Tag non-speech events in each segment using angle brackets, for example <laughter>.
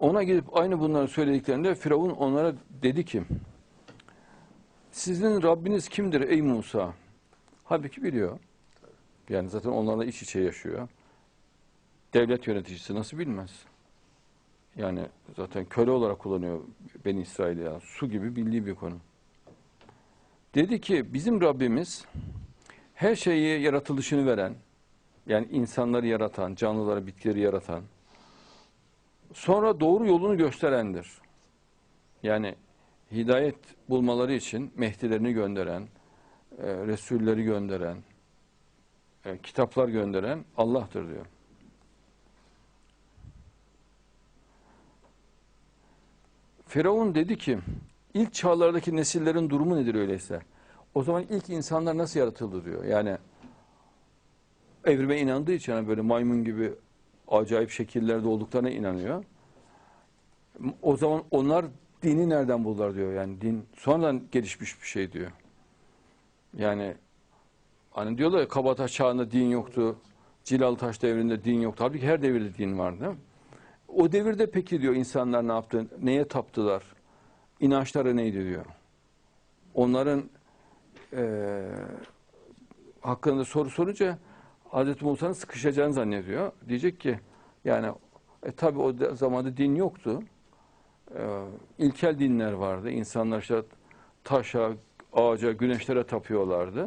Ona gidip aynı bunları söylediklerinde Firavun onlara dedi ki sizin Rabbiniz kimdir ey Musa? Halbuki biliyor. Yani zaten onlarla iç içe yaşıyor. Devlet yöneticisi nasıl bilmez? Yani zaten köle olarak kullanıyor Beni İsrail'i ya. Su gibi bildiği bir konu. Dedi ki bizim Rabbimiz her şeyi yaratılışını veren, yani insanları yaratan, canlıları, bitkileri yaratan, sonra doğru yolunu gösterendir. Yani hidayet bulmaları için Mehdilerini gönderen, e, Resulleri gönderen, e, kitaplar gönderen Allah'tır diyor. Firavun dedi ki, ilk çağlardaki nesillerin durumu nedir öyleyse? O zaman ilk insanlar nasıl yaratıldı diyor. Yani evrime inandığı için hani böyle maymun gibi acayip şekillerde olduklarına inanıyor. O zaman onlar dini nereden buldular diyor. Yani din sonradan gelişmiş bir şey diyor. Yani hani diyorlar ya Kabataş çağında din yoktu. Cilaltaş devrinde din yoktu. Halbuki her devirde din vardı. O devirde peki diyor insanlar ne yaptı? Neye taptılar? İnançları neydi diyor. Onların eee hakkında soru sorunca Hazreti Musa'nın sıkışacağını zannediyor. Diyecek ki yani e, tabi o da- zamanda din yoktu. E, ilkel dinler vardı. İnsanlar işte taşa, ağaca, güneşlere tapıyorlardı.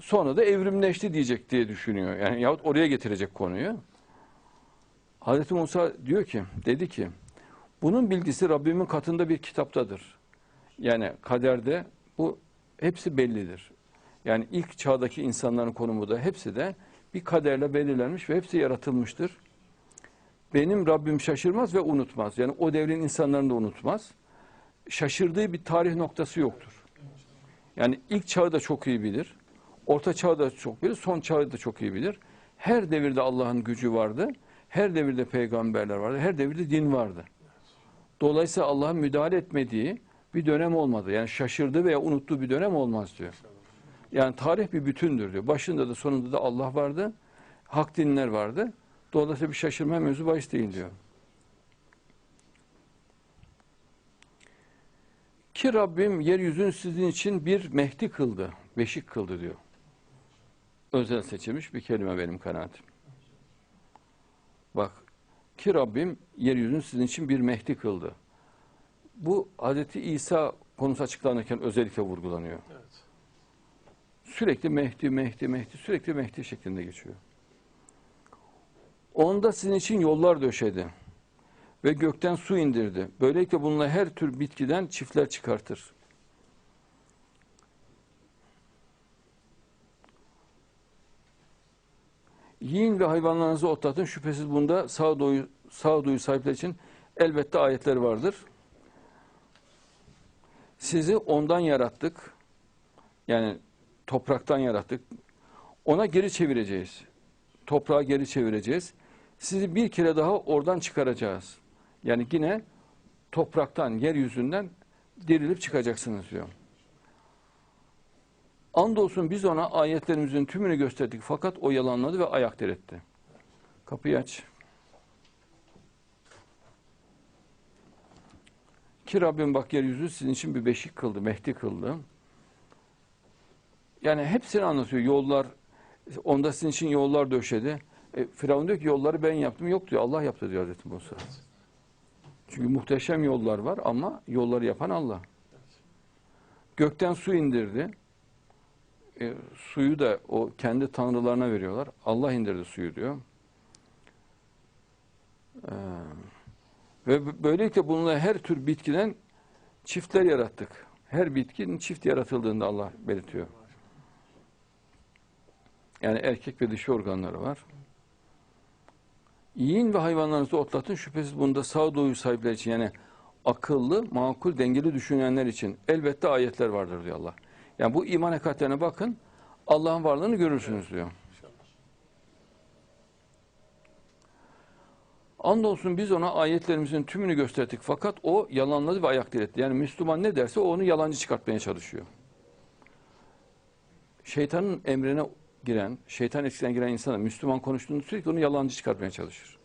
Sonra da evrimleşti diyecek diye düşünüyor. Yani yahut oraya getirecek konuyu. Hazreti Musa diyor ki, dedi ki, bunun bilgisi Rabbimin katında bir kitaptadır. Yani kaderde bu hepsi bellidir. Yani ilk çağdaki insanların konumu da hepsi de bir kaderle belirlenmiş ve hepsi yaratılmıştır. Benim Rabbim şaşırmaz ve unutmaz. Yani o devrin insanlarını da unutmaz. Şaşırdığı bir tarih noktası yoktur. Yani ilk çağı da çok iyi bilir. Orta çağı da çok bilir. Son çağı da çok iyi bilir. Her devirde Allah'ın gücü vardı. Her devirde peygamberler vardı. Her devirde din vardı. Dolayısıyla Allah'ın müdahale etmediği bir dönem olmadı. Yani şaşırdığı veya unuttuğu bir dönem olmaz diyor. Yani tarih bir bütündür diyor. Başında da sonunda da Allah vardı. Hak dinler vardı. Dolayısıyla bir şaşırma mevzu bahis değil diyor. Ki Rabbim yeryüzünü sizin için bir mehdi kıldı, beşik kıldı diyor. Özel seçilmiş bir kelime benim kanaatim. Bak, ki Rabbim yeryüzünü sizin için bir mehdi kıldı. Bu Hz. İsa konusu açıklanırken özellikle vurgulanıyor. Evet. Sürekli Mehdi, Mehdi, Mehdi, sürekli Mehdi şeklinde geçiyor. Onda sizin için yollar döşedi ve gökten su indirdi. Böylelikle bununla her tür bitkiden çiftler çıkartır. Yiyin ve hayvanlarınızı otlatın. Şüphesiz bunda sağduyu, sağduyu sahipler için elbette ayetler vardır. Sizi ondan yarattık. Yani topraktan yarattık. Ona geri çevireceğiz. Toprağa geri çevireceğiz. Sizi bir kere daha oradan çıkaracağız. Yani yine topraktan, yeryüzünden dirilip çıkacaksınız diyor. Andolsun biz ona ayetlerimizin tümünü gösterdik fakat o yalanladı ve ayak diretti. Kapıyı aç. Ki Rabbim bak yeryüzü sizin için bir beşik kıldı, mehdi kıldı. Yani hepsini anlatıyor. Yollar, onda sizin için yollar döşedi. E, Firavun diyor ki yolları ben yaptım. Yok diyor Allah yaptı diyor Hazreti Musa. Çünkü muhteşem yollar var ama yolları yapan Allah. Gökten su indirdi. E, suyu da o kendi tanrılarına veriyorlar. Allah indirdi suyu diyor. E, ve böylelikle bununla her tür bitkiden çiftler yarattık. Her bitkinin çift yaratıldığında Allah belirtiyor. Yani erkek ve dişi organları var. Yiyin ve hayvanlarınızı otlatın. Şüphesiz bunda sağduyu sahipler için yani akıllı, makul, dengeli düşünenler için elbette ayetler vardır diyor Allah. Yani bu iman hakikatlerine bakın. Allah'ın varlığını görürsünüz diyor. Andolsun biz ona ayetlerimizin tümünü gösterdik fakat o yalanladı ve ayak diretti. Yani Müslüman ne derse o onu yalancı çıkartmaya çalışıyor. Şeytanın emrine giren, şeytan etkisinden giren insana Müslüman konuştuğunda sürekli onu yalancı çıkartmaya çalışır.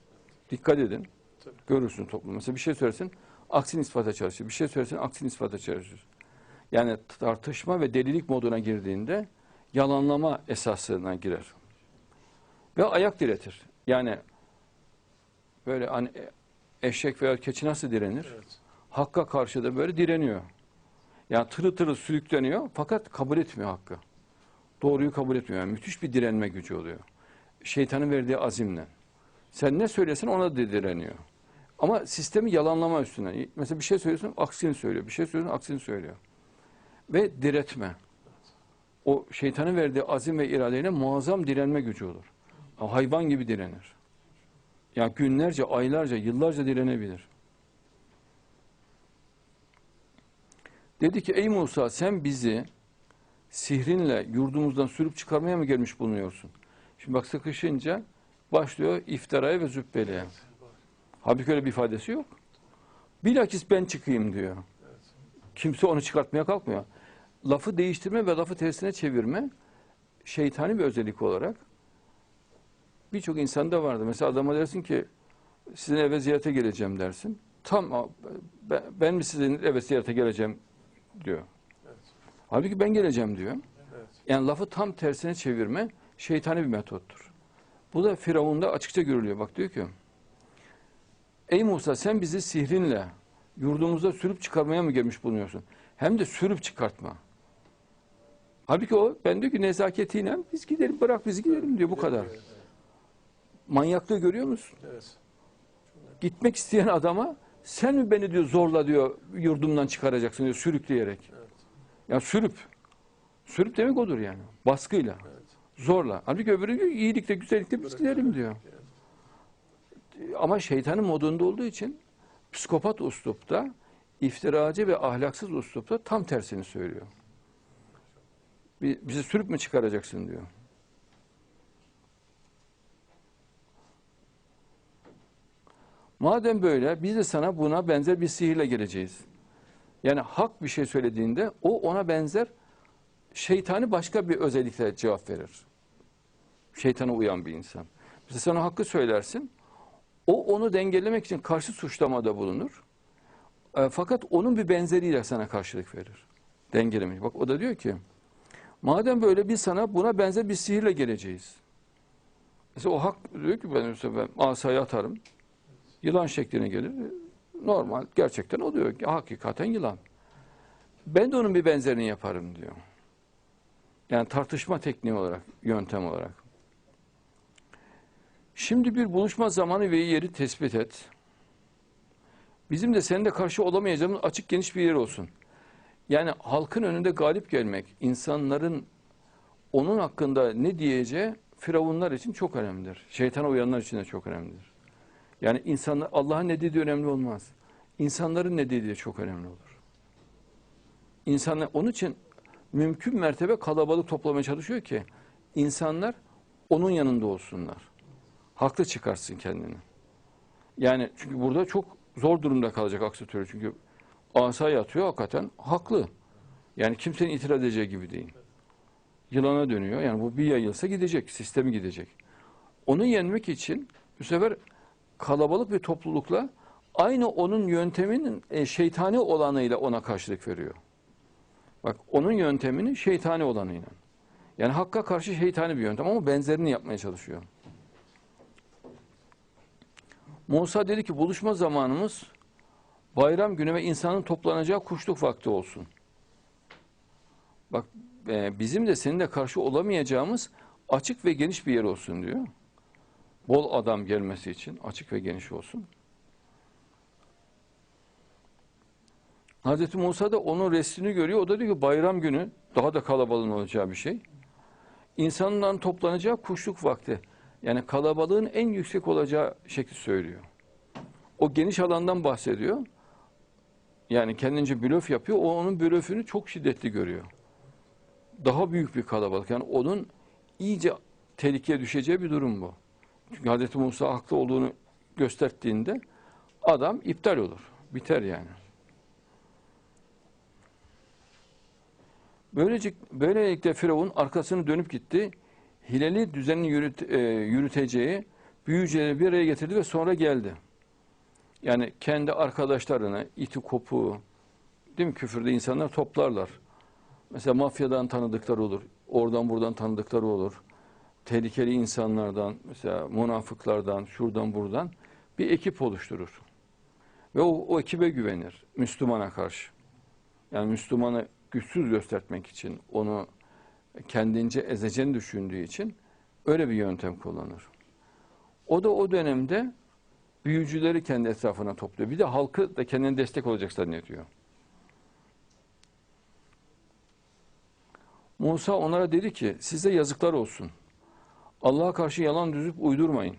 Dikkat edin. Tabii. Görürsün toplum. Mesela bir şey söylersin, aksini ispata çalışır. Bir şey söylersin, aksini ispata çalışır. Yani tartışma ve delilik moduna girdiğinde yalanlama esasına girer. Ve ayak diretir. Yani böyle hani eşek veya keçi nasıl direnir? Evet. Hakka karşı da böyle direniyor. Yani tırı tırı sürükleniyor fakat kabul etmiyor hakkı. Doğruyu kabul etmiyor. Yani müthiş bir direnme gücü oluyor. Şeytanın verdiği azimle. Sen ne söylesin ona da direniyor. Ama sistemi yalanlama üstüne. Mesela bir şey söylüyorsun aksini söylüyor. Bir şey söylüyorsun aksini söylüyor. Ve diretme. O şeytanın verdiği azim ve iradeyle muazzam direnme gücü olur. Hayvan gibi direnir. Yani günlerce, aylarca, yıllarca direnebilir. Dedi ki ey Musa sen bizi sihrinle yurdumuzdan sürüp çıkarmaya mı gelmiş bulunuyorsun? Şimdi bak sıkışınca başlıyor iftiraya ve zübbeliğe. Halbuki öyle bir ifadesi yok. Bilakis ben çıkayım diyor. Kimse onu çıkartmaya kalkmıyor. Lafı değiştirme ve lafı tersine çevirme şeytani bir özellik olarak birçok insanda vardı. Mesela adama dersin ki sizin eve ziyarete geleceğim dersin. Tam ben, ben mi sizin eve ziyarete geleceğim diyor. Halbuki ben geleceğim diyor. Evet. Yani lafı tam tersine çevirme şeytani bir metottur. Bu da Firavun'da açıkça görülüyor. Bak diyor ki Ey Musa sen bizi sihrinle yurdumuza sürüp çıkarmaya mı gelmiş bulunuyorsun? Hem de sürüp çıkartma. Halbuki o ben diyor ki nezaketiyle biz gidelim bırak bizi gidelim diyor bu kadar. Manyaklığı görüyor musun? Evet. Gitmek isteyen adama sen mi beni diyor zorla diyor yurdumdan çıkaracaksın diyor sürükleyerek. Ya sürüp. Sürüp demek odur yani. Baskıyla. Evet. Zorla. Halbuki öbürü diyor iyilikte, güzellikte biz gidelim diyor. Ama şeytanın modunda olduğu için psikopat uslupta, iftiracı ve ahlaksız uslupta tam tersini söylüyor. Bi- Bizi sürüp mü çıkaracaksın diyor. Madem böyle biz de sana buna benzer bir sihirle geleceğiz. Yani hak bir şey söylediğinde o ona benzer şeytani başka bir özellikle cevap verir. Şeytana uyan bir insan. Mesela sen o hakkı söylersin. O onu dengelemek için karşı suçlamada bulunur. E, fakat onun bir benzeriyle sana karşılık verir. Dengelemek. Bak o da diyor ki madem böyle biz sana buna benzer bir sihirle geleceğiz. Mesela o hak diyor ki ben, mesela ben asayı atarım. Yılan şekline gelir. Normal gerçekten oluyor. Hakikaten yılan. Ben de onun bir benzerini yaparım diyor. Yani tartışma tekniği olarak, yöntem olarak. Şimdi bir buluşma zamanı ve yeri tespit et. Bizim de seninle karşı olamayacağımız açık geniş bir yer olsun. Yani halkın önünde galip gelmek, insanların onun hakkında ne diyeceği firavunlar için çok önemlidir. Şeytana uyanlar için de çok önemlidir. Yani insanlar Allah'ın ne dediği önemli olmaz. İnsanların ne dediği çok önemli olur. İnsanlar onun için mümkün mertebe kalabalık toplamaya çalışıyor ki insanlar onun yanında olsunlar. Haklı çıkarsın kendini. Yani çünkü burada çok zor durumda kalacak aksi türlü. Çünkü asayı atıyor hakikaten haklı. Yani kimsenin itiraz edeceği gibi değil. Yılana dönüyor. Yani bu bir yayılsa gidecek. Sistemi gidecek. Onu yenmek için bu sefer kalabalık bir toplulukla aynı onun yönteminin e, şeytani olanıyla ona karşılık veriyor. Bak onun yöntemini şeytani olanıyla. Yani hakka karşı şeytani bir yöntem ama benzerini yapmaya çalışıyor. Musa dedi ki buluşma zamanımız bayram günü ve insanın toplanacağı kuşluk vakti olsun. Bak e, bizim de seninle karşı olamayacağımız açık ve geniş bir yer olsun diyor. Bol adam gelmesi için açık ve geniş olsun. Hazreti Musa da onun resmini görüyor. O da diyor ki bayram günü daha da kalabalığın olacağı bir şey. İnsanların toplanacağı kuşluk vakti. Yani kalabalığın en yüksek olacağı şekli söylüyor. O geniş alandan bahsediyor. Yani kendince blöf yapıyor. O onun blöfünü çok şiddetli görüyor. Daha büyük bir kalabalık. Yani onun iyice tehlikeye düşeceği bir durum bu. Çünkü Hz. Musa haklı olduğunu gösterdiğinde adam iptal olur. Biter yani. Böylece, böylelikle Firavun arkasını dönüp gitti. Hileli düzenini yürüt, e, yürüteceği büyücüleri bir araya getirdi ve sonra geldi. Yani kendi arkadaşlarını, iti kopuğu, değil mi küfürde insanlar toplarlar. Mesela mafyadan tanıdıkları olur, oradan buradan tanıdıkları olur. Tehlikeli insanlardan, mesela münafıklardan, şuradan buradan bir ekip oluşturur. Ve o, o ekibe güvenir, Müslümana karşı. Yani Müslümanı güçsüz göstermek için, onu kendince ezeceğini düşündüğü için öyle bir yöntem kullanır. O da o dönemde büyücüleri kendi etrafına topluyor. Bir de halkı da kendine destek olacak zannediyor. Musa onlara dedi ki size yazıklar olsun. Allah'a karşı yalan düzüp uydurmayın.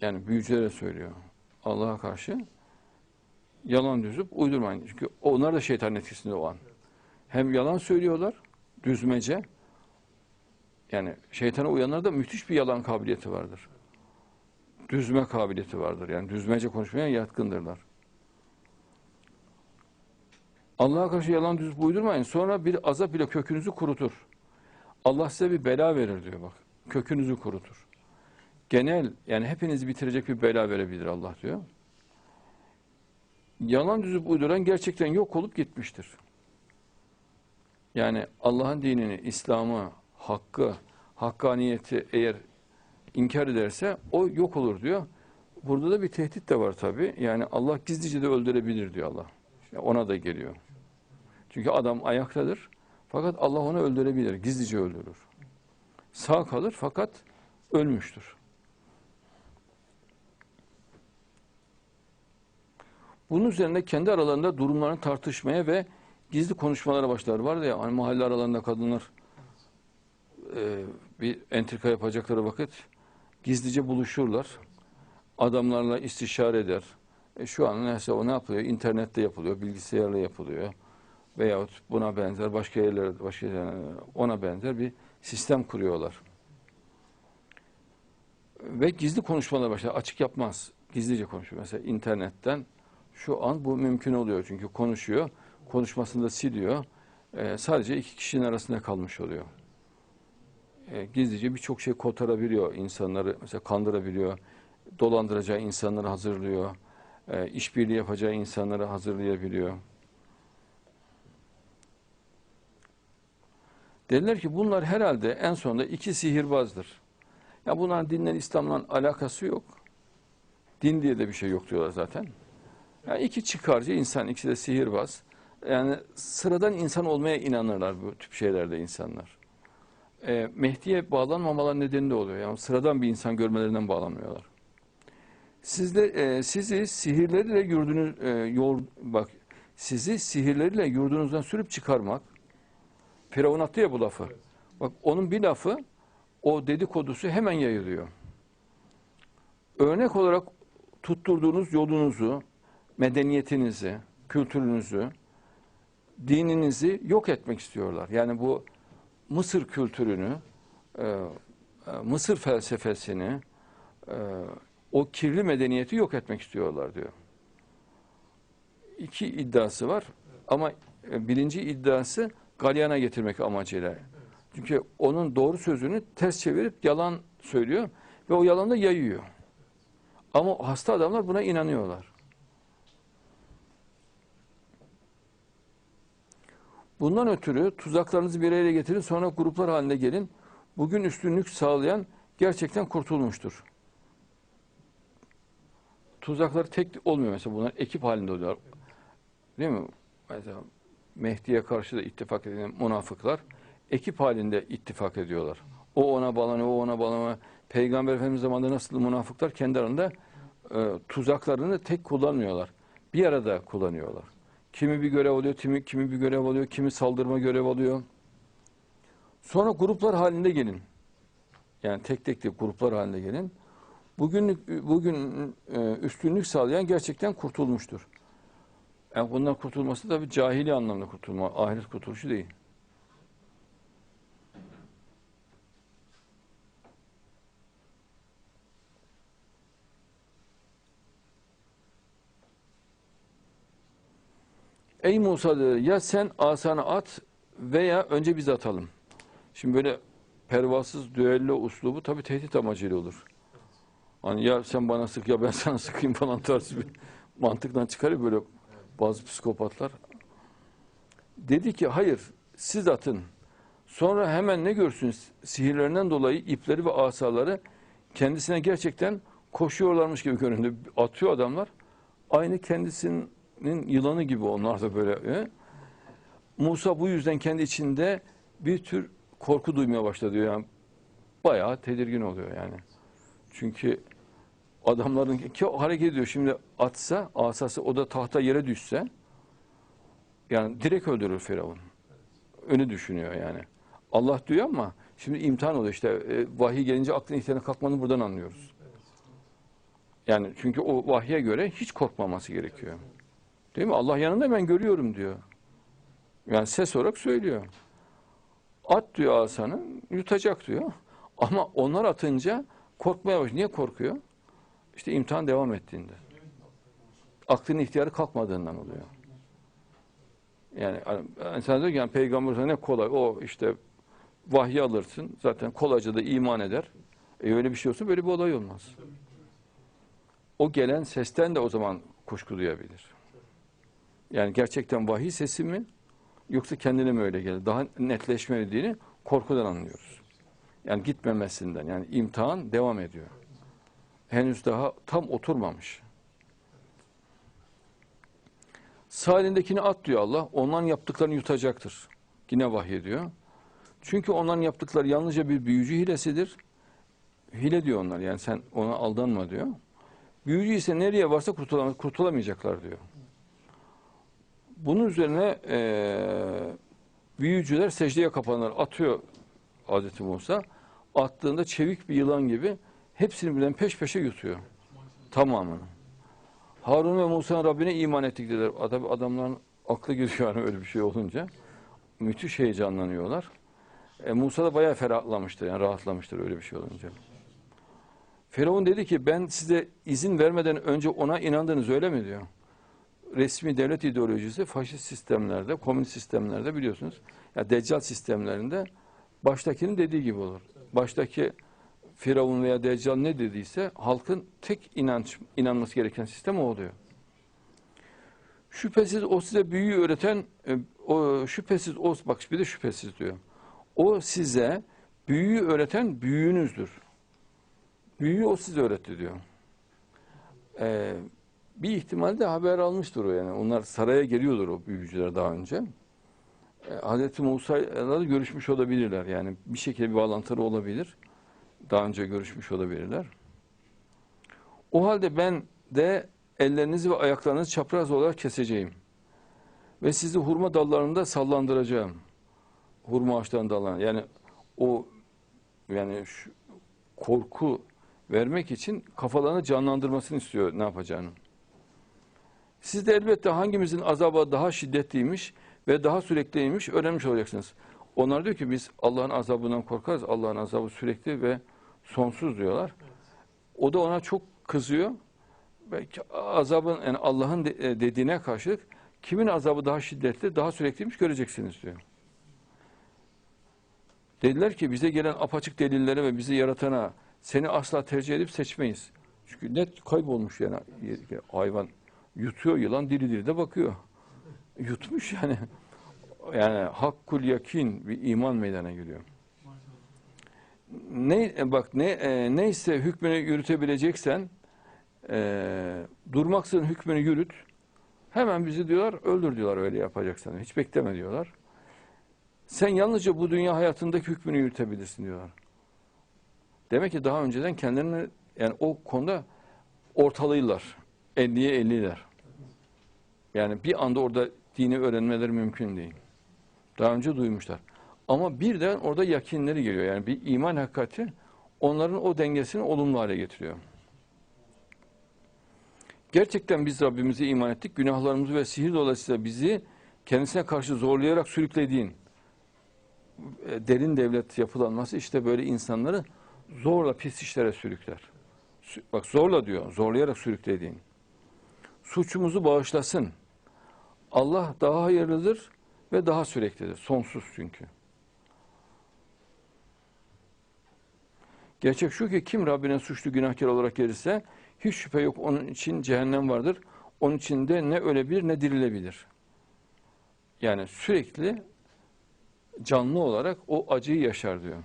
Yani büyücülere söylüyor. Allah'a karşı yalan düzüp uydurmayın. Çünkü onlar da şeytan etkisinde o. Hem yalan söylüyorlar, düzmece. Yani şeytana uyanlarda müthiş bir yalan kabiliyeti vardır. Düzme kabiliyeti vardır. Yani düzmece konuşmaya yatkındırlar. Allah'a karşı yalan düzüp uydurmayın. Sonra bir azap ile kökünüzü kurutur. Allah size bir bela verir diyor bak. Kökünüzü kurutur. Genel yani hepinizi bitirecek bir bela verebilir Allah diyor. Yalan düzüp uyduran gerçekten yok olup gitmiştir. Yani Allah'ın dinini, İslam'ı, hakkı, hakkaniyeti eğer inkar ederse o yok olur diyor. Burada da bir tehdit de var tabi. Yani Allah gizlice de öldürebilir diyor Allah. İşte ona da geliyor. Çünkü adam ayaktadır. Fakat Allah onu öldürebilir. Gizlice öldürür. Sağ kalır fakat ölmüştür. Bunun üzerine kendi aralarında durumlarını tartışmaya ve gizli konuşmalara başlar. Var ya hani mahalle aralarında kadınlar e, bir entrika yapacakları vakit gizlice buluşurlar. Adamlarla istişare eder. E, şu an neyse o ne yapılıyor? İnternette yapılıyor, bilgisayarla yapılıyor. Veyahut buna benzer başka yerlerde, başka yerlerde ona benzer bir sistem kuruyorlar. Ve gizli konuşmalar başlar. Açık yapmaz. Gizlice konuşuyor. Mesela internetten şu an bu mümkün oluyor. Çünkü konuşuyor. Konuşmasını da siliyor. E, sadece iki kişinin arasında kalmış oluyor. E, gizlice birçok şey kotarabiliyor insanları. Mesela kandırabiliyor. Dolandıracağı insanları hazırlıyor. E, işbirliği yapacağı insanları hazırlayabiliyor. Dediler ki bunlar herhalde en sonunda iki sihirbazdır. Ya bunların dinle İslam'la alakası yok. Din diye de bir şey yok diyorlar zaten. Yani iki çıkarcı insan, ikisi de sihirbaz. Yani sıradan insan olmaya inanırlar bu tip şeylerde insanlar. E, Mehdi'ye bağlanmamalar nedeni de oluyor. Yani sıradan bir insan görmelerinden bağlanmıyorlar. Sizde e, sizi sihirleriyle yurdunuz e, yol bak sizi sihirleriyle yurdunuzdan sürüp çıkarmak. Firavun attı ya bu lafı. Bak onun bir lafı o dedikodusu hemen yayılıyor. Örnek olarak tutturduğunuz yolunuzu, medeniyetinizi, kültürünüzü, dininizi yok etmek istiyorlar. Yani bu Mısır kültürünü, e, e, Mısır felsefesini, e, o kirli medeniyeti yok etmek istiyorlar diyor. İki iddiası var ama birinci iddiası galyana getirmek amacıyla. Çünkü onun doğru sözünü ters çevirip yalan söylüyor ve o yalanı da yayıyor. Ama hasta adamlar buna inanıyorlar. Bundan ötürü tuzaklarınızı bir araya getirin sonra gruplar halinde gelin. Bugün üstünlük sağlayan gerçekten kurtulmuştur. Tuzaklar tek olmuyor mesela bunlar ekip halinde oluyor. Değil mi? Mesela Mehdi'ye karşı da ittifak eden münafıklar ekip halinde ittifak ediyorlar. O ona bağlanıyor, o ona bağlanıyor. Peygamber Efendimiz zamanında nasıl münafıklar kendi arasında e, tuzaklarını tek kullanmıyorlar. Bir arada kullanıyorlar. Kimi bir görev alıyor, kimi, kimi bir görev alıyor, kimi saldırma görev alıyor. Sonra gruplar halinde gelin. Yani tek tek de gruplar halinde gelin. Bugün bugün e, üstünlük sağlayan gerçekten kurtulmuştur. Yani bundan kurtulması da bir cahili anlamda kurtulma, ahiret kurtuluşu değil. Ey Musa dedi ya sen asanı at veya önce biz atalım. Şimdi böyle pervasız düello uslubu tabii tehdit amacıyla olur. Hani ya sen bana sık ya ben <laughs> sana sıkayım falan tarzı bir mantıktan çıkarıyor böyle bazı psikopatlar. Dedi ki hayır siz atın. Sonra hemen ne görsünüz? Sihirlerinden dolayı ipleri ve asaları kendisine gerçekten koşuyorlarmış gibi göründü. Atıyor adamlar. Aynı kendisinin yılanı gibi onlar da böyle. e. Musa bu yüzden kendi içinde bir tür korku duymaya başladı diyor. Yani bayağı tedirgin oluyor yani. Çünkü adamların ki hareket ediyor. Şimdi atsa, asası o da tahta yere düşse yani direkt öldürür Firavun. Önü düşünüyor yani. Allah diyor ama şimdi imtihan oluyor işte e, vahiy gelince aklın ihtiyarına kalkmanı buradan anlıyoruz. Yani çünkü o vahye göre hiç korkmaması gerekiyor. Değil mi? Allah yanında ben görüyorum diyor. Yani ses olarak söylüyor. At diyor asanı yutacak diyor. Ama onlar atınca korkmaya başlıyor. Niye korkuyor? İşte imtihan devam ettiğinde. Aklın ihtiyarı kalkmadığından oluyor. Yani insan diyor ki yani peygamber ne kolay. O işte vahyi alırsın. Zaten kolayca da iman eder. E öyle bir şey olsa böyle bir olay olmaz. O gelen sesten de o zaman kuşku duyabilir. Yani gerçekten vahiy sesi mi yoksa kendine mi öyle gelir? Daha netleşmediğini korkudan anlıyoruz. Yani gitmemesinden yani imtihan devam ediyor. Henüz daha tam oturmamış. Sağ elindekini at diyor Allah. Onların yaptıklarını yutacaktır. Yine vahyediyor. Çünkü onların yaptıkları yalnızca bir büyücü hilesidir. Hile diyor onlar yani sen ona aldanma diyor. Büyücü ise nereye varsa kurtulam kurtulamayacaklar diyor. Bunun üzerine eee büyücüler secdeye kapanır, atıyor Hazreti Musa. Attığında çevik bir yılan gibi hepsini birden peş peşe yutuyor. Tamamını. Harun ve Musa'nın Rabbine iman ettik dediler. Adam, adamların aklı gidiyor yani öyle bir şey olunca. Müthiş heyecanlanıyorlar. E, Musa da bayağı ferahlamıştır yani rahatlamıştır öyle bir şey olunca. Firavun dedi ki ben size izin vermeden önce ona inandınız öyle mi diyor. Resmi devlet ideolojisi faşist sistemlerde, komünist sistemlerde biliyorsunuz. Ya Deccal sistemlerinde baştakinin dediği gibi olur. Baştaki Firavun veya Deccal ne dediyse halkın tek inanç inanması gereken sistem o oluyor. Şüphesiz o size büyüyü öğreten e, o şüphesiz o bak bir de şüphesiz diyor. O size büyüyü öğreten büyüğünüzdür. Büyüyü o size öğretti diyor. Ee, bir ihtimalle haber almıştır o yani. Onlar saraya geliyordur o büyücüler daha önce. Ee, Hazreti Musa'yla da görüşmüş olabilirler. Yani bir şekilde bir bağlantıları olabilir. Daha önce görüşmüş olabilirler. O halde ben de ellerinizi ve ayaklarınızı çapraz olarak keseceğim. Ve sizi hurma dallarında sallandıracağım. Hurma ağaçlarının dallarında. Yani o yani şu korku vermek için kafalarını canlandırmasını istiyor ne yapacağını. Siz de elbette hangimizin azabı daha şiddetliymiş ve daha sürekliymiş öğrenmiş olacaksınız. Onlar diyor ki biz Allah'ın azabından korkarız. Allah'ın azabı sürekli ve sonsuz diyorlar. O da ona çok kızıyor. Belki azabın yani Allah'ın de- dediğine karşılık kimin azabı daha şiddetli, daha sürekliymiş göreceksiniz diyor. Dediler ki bize gelen apaçık delillere ve bizi yaratana seni asla tercih edip seçmeyiz. Çünkü net kaybolmuş yani hayvan yutuyor yılan diri diri de bakıyor. Yutmuş yani. Yani hakkul yakin bir iman meydana geliyor. Ne bak ne e, neyse hükmünü yürütebileceksen e, durmaksızın hükmünü yürüt. Hemen bizi diyorlar öldür diyorlar öyle yapacaksan. Hiç bekleme diyorlar. Sen yalnızca bu dünya hayatındaki hükmünü yürütebilirsin diyorlar. Demek ki daha önceden kendilerini yani o konuda ortalıylar. 50'ye 50'ler. Yani bir anda orada dini öğrenmeleri mümkün değil. Daha önce duymuşlar. Ama birden orada yakinleri geliyor. Yani bir iman hakikati onların o dengesini olumlu hale getiriyor. Gerçekten biz Rabbimize iman ettik. Günahlarımızı ve sihir dolayısıyla bizi kendisine karşı zorlayarak sürüklediğin e, derin devlet yapılanması işte böyle insanları zorla pis işlere sürükler. Sü- Bak zorla diyor, zorlayarak sürüklediğin. Suçumuzu bağışlasın. Allah daha hayırlıdır ve daha süreklidir. Sonsuz çünkü. Gerçek şu ki kim Rabbine suçlu günahkar olarak gelirse hiç şüphe yok onun için cehennem vardır. Onun içinde ne ölebilir ne dirilebilir. Yani sürekli canlı olarak o acıyı yaşar diyor.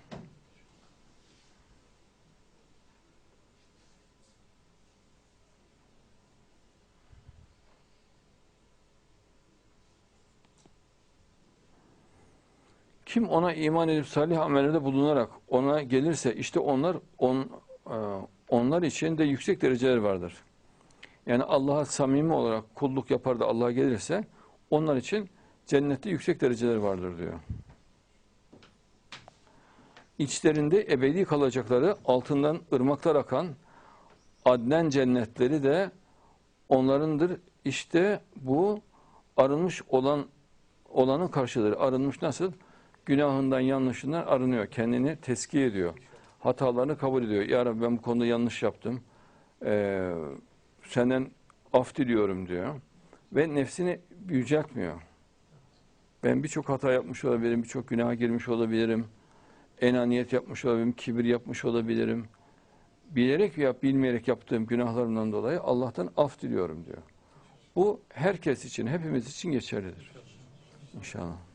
Kim ona iman edip salih amellerde bulunarak ona gelirse işte onlar on, e, onlar için de yüksek dereceler vardır. Yani Allah'a samimi olarak kulluk yapar da Allah'a gelirse onlar için cennette yüksek dereceler vardır diyor. İçlerinde ebedi kalacakları altından ırmaklar akan adnen cennetleri de onlarındır. İşte bu arınmış olan olanın karşıları. Arınmış nasıl? Günahından, yanlışından arınıyor. Kendini teskiye ediyor. Hatalarını kabul ediyor. Ya Rabbi ben bu konuda yanlış yaptım. Ee, senden af diliyorum diyor. Ve nefsini yüceltmiyor. Ben birçok hata yapmış olabilirim, birçok günaha girmiş olabilirim. Enaniyet yapmış olabilirim, kibir yapmış olabilirim. Bilerek veya bilmeyerek yaptığım günahlarımdan dolayı Allah'tan af diliyorum diyor. Bu herkes için, hepimiz için geçerlidir. İnşallah.